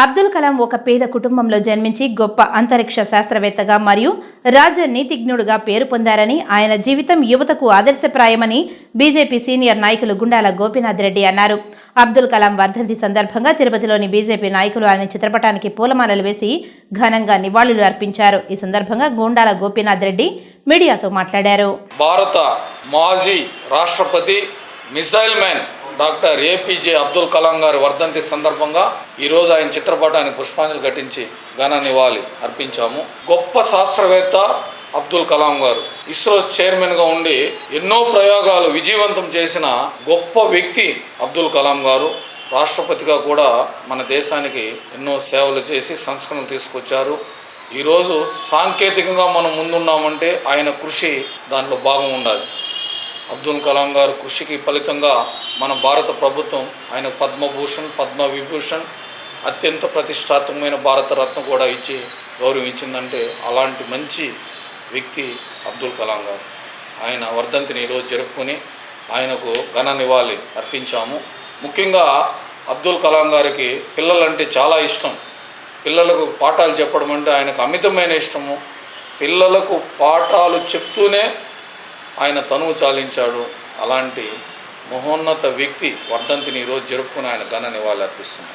అబ్దుల్ కలాం ఒక పేద కుటుంబంలో జన్మించి గొప్ప అంతరిక్ష శాస్త్రవేత్తగా మరియు రాజ్య నీతిజ్ఞుడుగా పేరు పొందారని ఆయన జీవితం యువతకు ఆదర్శప్రాయమని బీజేపీ సీనియర్ నాయకులు గుండాల గోపీనాథ్ రెడ్డి అన్నారు. అబ్దుల్ కలాం వర్ధంతి సందర్భంగా తిరుపతిలోని బీజేపీ నాయకులు ఆయన చిత్రపటానికి పూలమాలలు వేసి ఘనంగా నివాళులు అర్పించారు. ఈ సందర్భంగా గుండాల గోపీనాథ్ రెడ్డి మీడియాతో మాట్లాడారు. భారత మాజీ రాష్ట్రపతి missile man doctor APJ Abdul Kalam గారి వర్ధంతి సందర్భంగా ఈరోజు ఆయన చిత్రపటానికి పుష్పాంజలి ఘటించి ఘన నివాళి అర్పించాము. గొప్ప శాస్త్రవేత్త అబ్దుల్ కలాం గారు. ఇస్రో చైర్మన్గా ఉండి ఎన్నో ప్రయోగాలు విజయవంతం చేసిన గొప్ప వ్యక్తి అబ్దుల్ కలాం గారు. రాష్ట్రపతిగా కూడా మన దేశానికి ఎన్నో సేవలు చేసి సంస్కరణలు తీసుకొచ్చారు. ఈరోజు సాంకేతికంగా మనం ముందున్నామంటే ఆయన కృషి దాంట్లో భాగం ఉండాలి. అబ్దుల్ కలాం గారు కృషికి ఫలితంగా మన భారత ప్రభుత్వం ఆయన పద్మభూషణ్ పద్మవిభూషణ్ అత్యంత ప్రతిష్టాత్మకమైన భారతరత్న కూడా ఇచ్చి గౌరవించిందంటే అలాంటి మంచి వ్యక్తి అబ్దుల్ కలాం గారు. ఆయన వర్ధంతిని ఈరోజు జరుపుకొని ఆయనకు ఘన నివాళి అర్పించాము. ముఖ్యంగా అబ్దుల్ కలాం గారికి పిల్లలంటే చాలా ఇష్టం. పిల్లలకు పాఠాలు చెప్పడం అంటే ఆయనకు అమితమైన ఇష్టము. పిల్లలకు పాఠాలు చెప్తూనే ఆయన తనువు చాలించాడు. అలాంటి మహోన్నత వ్యక్తి వర్ధంతిని ఈరోజు జరుపుకుని ఆయన ఘన నివాళులు అర్పిస్తున్నాడు